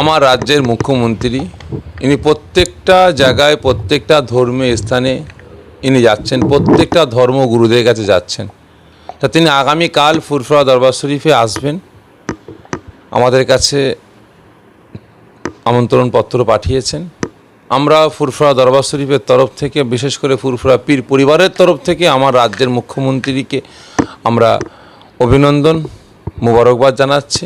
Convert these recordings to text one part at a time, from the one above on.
আমার রাজ্যের মুখ্যমন্ত্রী, ইনি প্রত্যেকটা জায়গায়, প্রত্যেকটা ধর্মীয় স্থানে ইনি যাচ্ছেন, প্রত্যেকটা ধর্মগুরুদের কাছে যাচ্ছেন। তা তিনি আগামীকাল ফুরফুরা দরবার শরীফে আসবেন, আমাদের কাছে আমন্ত্রণপত্র পাঠিয়েছেন। আমরা ফুরফুরা দরবার শরীফের তরফ থেকে, বিশেষ করে ফুরফুরা পীর পরিবারের তরফ থেকে, আমার রাজ্যের মুখ্যমন্ত্রীকে আমরা অভিনন্দন, মুবারকবাদ জানাচ্ছি।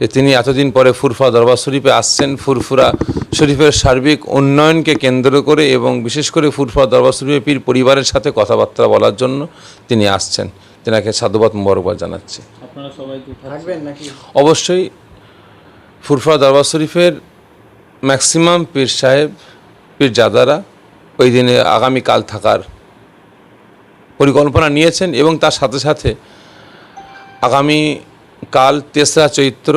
যে তিনি এতদিন পরে ফুরফুরা দরবার শরীফে আসছেন ফুরফুরা শরীফের সার্বিক উন্নয়নকে কেন্দ্র করে এবং বিশেষ করে ফুরফুরা দরবার শরীফে পীর পরিবারের সাথে কথাবার্তা বলার জন্য তিনি আসছেন। তেনাকে সাধুবাদ মুবারকবাদ জানাচ্ছি। আপনারা সবাই কি থাকবেন নাকি? অবশ্যই ফুরফুরা দরবার শরীফের ম্যাক্সিমাম পীর সাহেব পীর জাদারা ওই দিনে আগামীকাল থাকার পরিকল্পনা নিয়েছেন এবং তার সাথে সাথে আগামী কাল তেসরা চৈত্র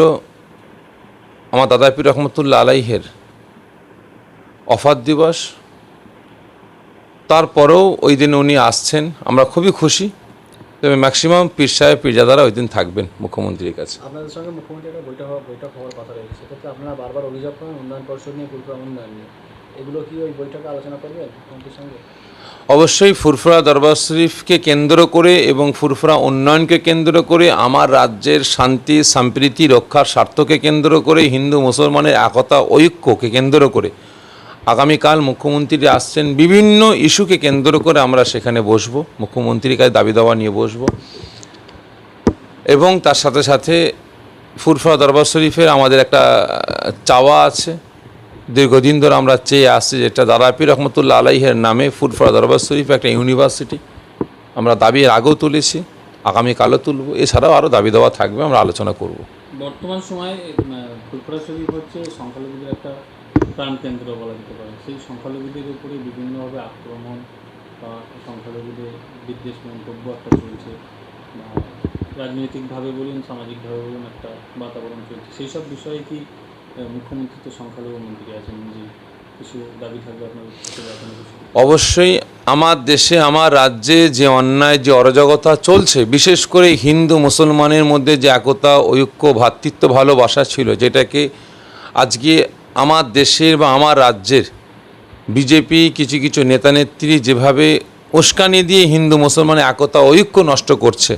আমার দাদা পীর রহমতুল্লাহ আলাইহের অফার দিবস। তারপরেও ওই দিন উনি আসছেন, আমরা খুবই খুশি। তবে ম্যাক্সিমাম পীর সাহেব, পীরজাদারা ওই দিন থাকবেন মুখ্যমন্ত্রীর কাছে। আপনাদের সঙ্গে বৈঠক বৈঠক হওয়ার কথা রয়েছে। সেক্ষেত্রে আপনারা বারবার অভিযোগ করেন উন্নয়ন পরিষদ নিয়ে পুরপুরা উন্নয়ন নিয়ে। এগুলো কি ওই বৈঠকে আলোচনা করবেন মুখ্যমন্ত্রীর সঙ্গে? অবশ্যই ফুরফুরা দরবার শরীফকে কেন্দ্র করে এবং ফুরফুরা উন্নয়নকে কেন্দ্র করে আমার রাজ্যের শান্তি, সম্প্রীতি, রক্ষার স্বার্থকে কেন্দ্র করে, হিন্দু, মুসলমানের একতা, ঐক্যকে কেন্দ্র করে। আগামীকাল মুখ্যমন্ত্রী আসছেন, বিভিন্ন ইস্যুকে কেন্দ্র করে আমরা সেখানে বসবো, মুখ্যমন্ত্রীর কাছে দাবি দাওয়া নিয়ে বসবো। এবং তার সাথে সাথে ফুরফুরা দরবার শরীফের আমাদের একটা চাওয়া আছে। দীর্ঘদিন ধরে আমরা চেয়ে আসছি যেটা দাদাপীর রহমতুল্লাহ আলাইহের নামে ফুরফুরা দরবার শরীফ একটা ইউনিভার্সিটি। আমরা দাবি আগেও তুলেছি, আগামীকালও তুলব। এছাড়াও আরও দাবি দেওয়া থাকবে, আমরা আলোচনা করব। বর্তমান সময়ে ফুরফুরা শরীফ হচ্ছে সংখ্যালঘুদের একটা প্রাণকেন্দ্র বলা যেতে পারে। সেই সংখ্যালঘুদের উপরে বিভিন্নভাবে আক্রমণ বা সংখ্যালঘুদের বিদ্বেষ মন্তব্য একটা চলছে। রাজনৈতিকভাবে বলুন, সামাজিকভাবে বলুন একটা বাতাবরণ চলছে। সেই সব বিষয়ে কি মুখ্যমন্ত্রী তো সংখ্যালঘু মন্ত্রী আছেন কিছু দাবি থাকবে অবশ্যই আমার দেশে, আমার রাজ্যে যে অন্যায়, যে অরাজকতা চলছে, বিশেষ করে হিন্দু, মুসলমানের মধ্যে যে একতা, ঐক্য ভ্রাতৃত্ব ভালোবাসা ছিল, যেটাকে আজকে আমার দেশের বা আমার রাজ্যের বিজেপি, কিছু কিছু নেতানেত্রী যেভাবে উস্কানি দিয়ে হিন্দু মুসলমানের একতা, ঐক্য নষ্ট করছে,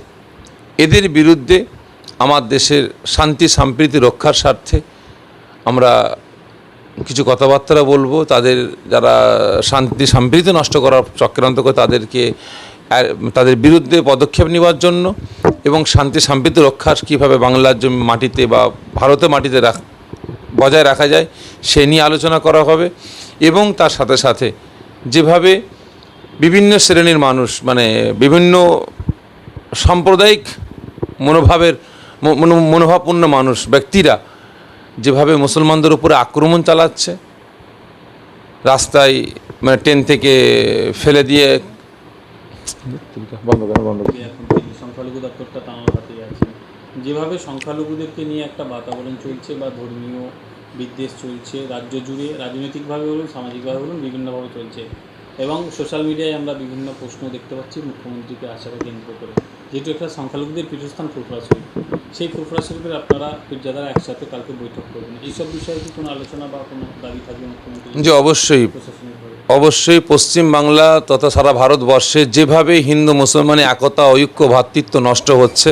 এদের বিরুদ্ধে আমার দেশের শান্তি, সম্প্রীতি রক্ষার স্বার্থে আমরা কিছু কথাবার্তা বলব, তাদের যারা শান্তি, সম্প্রীতি নষ্ট করার চক্রান্ত করে তাদেরকে তাদের বিরুদ্ধে পদক্ষেপ নেওয়ার জন্য এবং শান্তি, সম্প্রীতি রক্ষার কীভাবে বাংলার মাটিতে বা ভারতের মাটিতে রাখ, বজায় রাখা যায়, সে নিয়ে আলোচনা করা হবে এবং তার সাথে সাথে যেভাবে বিভিন্ন শ্রেণির মানুষ মানে বিভিন্ন সাম্প্রদায়িক মনোভাবের, মনো- মনোভাবপূর্ণ মানুষ, ব্যক্তিরা যেভাবে মুসলমানদের উপরে আক্রমণ চালাচ্ছে, রাস্তায় মানে ট্রেন থেকে ফেলে দিয়ে সংখ্যালঘু আছে। যেভাবে সংখ্যালঘুদেরকে নিয়ে একটা বাতাবরণ চলছে বা ধর্মীয় বিদ্বেষ চলছে, রাজ্য জুড়ে, রাজনৈতিকভাবে বলুন, সামাজিকভাবে বলুন, বিভিন্নভাবে চলছে। এবং সোশ্যাল মিডিয়ায় আমরা বিভিন্ন প্রশ্ন দেখতে পাচ্ছি, মুখ্যমন্ত্রীকে আসাকে কেন্দ্র করে। যেহেতু একটা সংখ্যালঘুদের পীঠস্থান শরীফ সেই ফুরফুরা শরীফের আপনারা পীরজাদারা একসাথে কালকে বৈঠক করবেন। এইসব বিষয়ে কি কোনো আলোচনা বা কোনো দাবি থাকবে যে অবশ্যই। অবশ্যই পশ্চিম বাংলা তথা সারা ভারতবর্ষে যেভাবে হিন্দু মুসলমানের একতা ঐক্য ভ্রাতৃত্ব নষ্ট হচ্ছে